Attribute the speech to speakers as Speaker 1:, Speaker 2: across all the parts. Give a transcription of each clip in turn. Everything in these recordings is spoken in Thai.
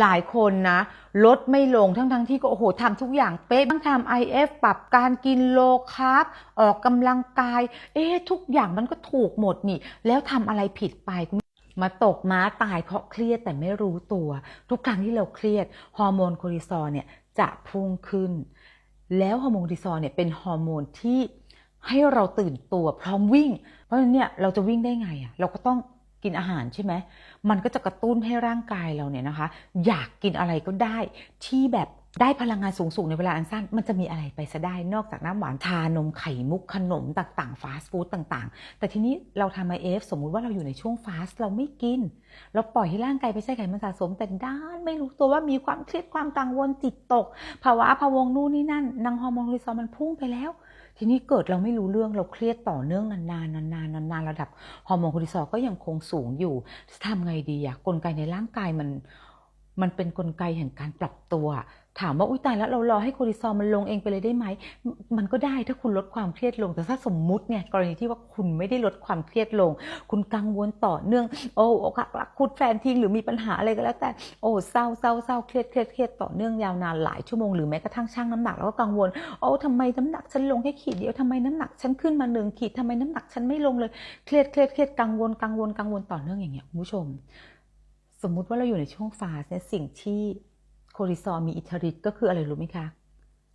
Speaker 1: หลายคนนะลดไม่ลงทั้งทั้งที่ก็โอ้โหทำทุกอย่างเป๊ะต้งทำ IF ปรับการกินโลคาร์บออกกำลังกาย เอ๊ะทุกอย่างมันก็ถูกหมดนี่ แล้วทำอะไรผิดไปคุณมาตกม้าตายเพราะเครียดแต่ไม่รู้ตัว ทุกครั้งที่เราเครียดฮอร์โมนคอริซอลเนี่ยจะพุ่งขึ้น แล้วฮอร์โมนคอริซอลเนี่ยเป็นฮอร์โมนที่ให้เราตื่นตัวพร้อมวิ่ง เพราะฉะนั้นเนี่ยเราจะวิ่งได้ไงอะ่ะเราก็ต้อง กินอาหารใช่ไหม มันก็จะกระตุ้นให้ร่างกายเราเนี่ยนะคะ อยากกินอะไรก็ได้ที่แบบได้พลังงานสูงๆในเวลาอันสั้น มันจะมีอะไรไปซะได้ นอกจากน้ำหวานชานมไข่มุกขนมต่างๆฟาสต์ฟู้ดต่างๆ แต่ทีนี้เราทำไอเอฟสมมุติว่าเราอยู่ในช่วงฟาสต์เราไม่กิน เราปล่อยให้ร่างกายไปใช้ไขมันสะสม แต่ด้านไม่รู้ตัวว่ามีความเครียดความกังวลจิตตก ภาวะพะวงนู่นนี่นั่นนางฮอร์โมนคอร์ติซอลมันพุ่งไปแล้ว ทีนี้เกิดเราไม่รู้เรื่องเราเครียดต่อเนื่องนานๆนานๆนานๆระดับฮอร์โมนคอร์ติซอลก็ยังคงสูงอยู่จะทำไงดีอะกลไกในร่างกายมัน มันเป็นกลไกแห่งการปรับตัว ถามว่าอุ้ยตายแล้วเรารอให้คอร์ติซอลมันลงเองไปเลยได้ไหม มันก็ได้ถ้าคุณลดความเครียดลง แต่ถ้าสมมุติเนี่ยกรณีที่ว่าคุณไม่ได้ลดความเครียดลง คุณกังวลต่อเนื่อง โอ้อกหักคุดแฟนทิ้งหรือมีปัญหาอะไรก็แล้วแต่ โอ้เศร้าเศร้าเศร้าเครียดเครียดเครียดต่อเนื่องยาวนานหลายชั่วโมงหรือแม้กระทั่งชั่งน้ำหนักแล้วก็กังวล โอ้ทำไมน้ำหนักฉันลงแค่ขีดเดียวทำไมน้ำหนักฉันขึ้นมาหนึ่งขีดทำไมน้ำหนักฉันไม่ลงเลย เครียดเครียดเครียดกังวลกังวลกังวลต่อเนื่องอย่างเงี้ยคุณผู้ชม สมมุติว่าเราอยู่ในช่วงฟาสเนี่ยสิ่งที่โคอริซอลมีอิทธิฤทธิ์ก็คืออะไรรู้ไหมคะ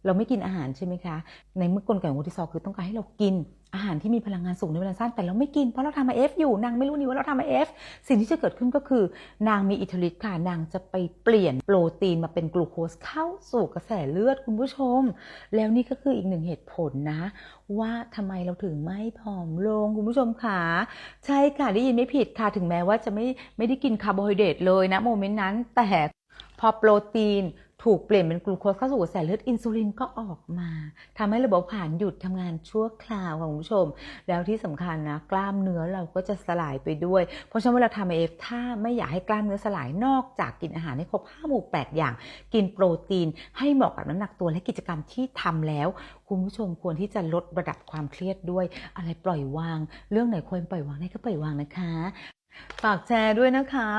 Speaker 1: เราไม่กินอาหารใช่ไหมคะ ในเมื่อกลไกของคอร์ติซอลคือต้องการให้เรากินอาหารที่มีพลังงานสูงในเวลาสั้นแต่เราไม่กินเพราะเราทำไอเอฟอยู่นางไม่รู้นี่ว่าเราทำไอเอฟสิ่งที่จะเกิดขึ้นก็คือ นางมีอิทธิฤทธิ์ค่ะนางจะไปเปลี่ยนโปรตีนมาเป็นกลูโคสเข้าสู่กระแสเลือดคุณผู้ชม แล้วนี่ก็คืออีกหนึ่งเหตุผลนะ ว่าทำไมเราถึงไม่ผอมลงคุณผู้ชมค่ะใช่ค่ะได้ยินไม่ผิดค่ะถึงแม้ว่าจะไม่ไม่ได้กินคาร์โบไฮเดรตเลยนะโมเมนต์นั้นแต่พอโปรตีน ถูกเปลี่ยนเป็นกลูโคสเข้าสู่กระแสเลือดอินซูลินก็ออกมาทำให้ระบบผาผลาญหยุดทำงานชั่วคราวค่ะคุณผู้ชม แล้วที่สำคัญนะ กล้ามเนื้อเราก็จะสลายไปด้วย เพราะฉะนั้นเวลาทำเอฟถ้าไม่อยากให้กล้ามเนื้อสลายนอกจากกินอาหารให้ครบ5หมู่8อย่าง กินโปรตีน ให้เหมาะกับน้ำหนักตัวและกิจกรรมที่ทำแล้ว คุณผู้ชมควรที่จะลดระดับความเครียดด้วย อะไรปล่อยวาง เรื่องไหนควรปล่อยวางได้ก็ปล่อยวางนะคะ ฝากแชร์ด้วยนะคะ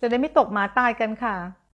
Speaker 1: จะได้ไม่ตกหมาตายกันค่ะ